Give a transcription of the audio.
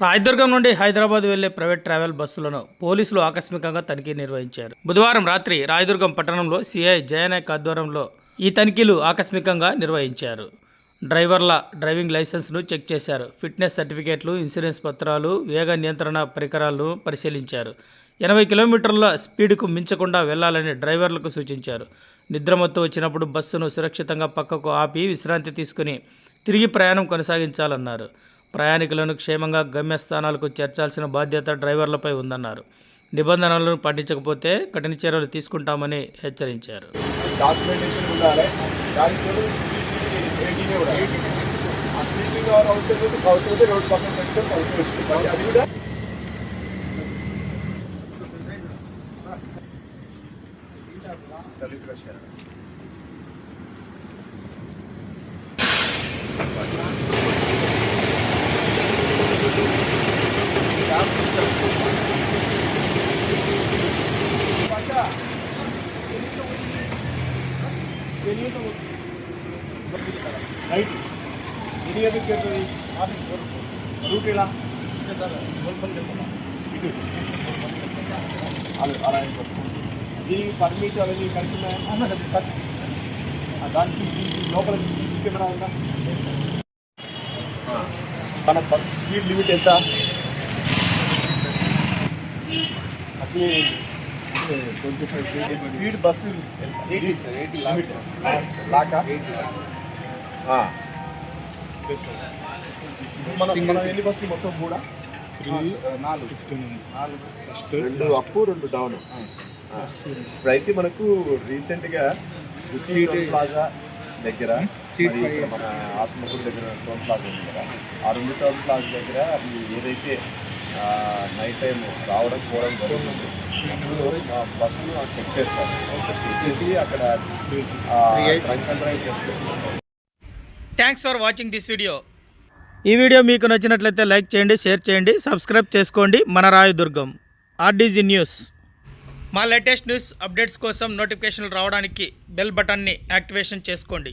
రాయదుర్గం నుండి హైదరాబాద్ వెళ్ళే private travel బస్సులను పోలీసులు ఆకస్మికంగా తనిఖీ నిర్వహించారు. బుధవారం రాత్రి రాయదుర్గం పట్టణంలో సిఐ జయనాయక్ ఆధ్వర్యంలో ఈ తనిఖీలు ఆకస్మికంగా నిర్వహించారు. డ్రైవర్ల డ్రైవింగ్ లైసెన్స్ను చెక్ చేశారు. ఫిట్నెస్ సర్టిఫికేట్లు ఇన్సూరెన్స్ పత్రాలు వేగ నియంత్రణ పరికరాలను పరిశీలించారు. ఎనభై కిలోమీటర్ల స్పీడ్కు మించకుండా వెళ్ళాలని డ్రైవర్లకు సూచించారు. నిద్రమత్తు వచ్చినప్పుడు బస్సును సురక్షితంగా పక్కకు ఆపి విశ్రాంతి తీసుకుని తిరిగి ప్రయాణం కొనసాగించాలన్నారు. ప్రయాణికులను క్షేమంగా గమ్యస్థానాలకు చేర్చాల్సిన బాధ్యత డ్రైవర్లపై ఉందన్నారు. నిబంధనలను పాటించకపోతే కఠిన చర్యలు తీసుకుంటామని హెచ్చరించారు. డాక్యుమెంటేషన్ ఉండాలి. ఇది ఎందుకు చేస్తుంది రూట్ ఇలా ఇటు అలా అలా దీనికి పర్మిట్ అవన్నీ కడుతున్నాయా దానికి లోపల సీసీ కెమెరా ఉందా మన బస్సు స్పీడ్ లిమిట్ ఎంత? అది twenty five speed bus eighty sir. Eighty limit లాకా. ఆ. మనం మనం ఎన్ని బస్సులు మొత్తం కూడా? నాలుగు. నాలుగు. రెండు అప్పు రెండు డౌన్ ఇప్పుడైతే మనకు రీసెంట్గా ప్లాజా దగ్గర ఇక్కడ మన ఆత్మకూరు దగ్గర టోల్ ప్లాజా ఉంది కదా. ఆ రెండు టోల్ ప్లాజా దగ్గర అది ఏదైతే నైట్ టైం రావడం పోవడం జరుగుతుంది. బస్సును చెక్ చేస్తారు. చెక్ చేసి అక్కడ drive thanks for watching this video ఈ వీడియో మీకు నచ్చినట్లయితే లైక్ చేయండి షేర్ చేయండి సబ్స్క్రైబ్ చేసుకోండి. మన రాయదుర్గం ఆర్డీజీ న్యూస్ మా లేటెస్ట్ న్యూస్ అప్డేట్స్ కోసం నోటిఫికేషన్లు రావడానికి బెల్ బటన్ని యాక్టివేషన్ చేసుకోండి.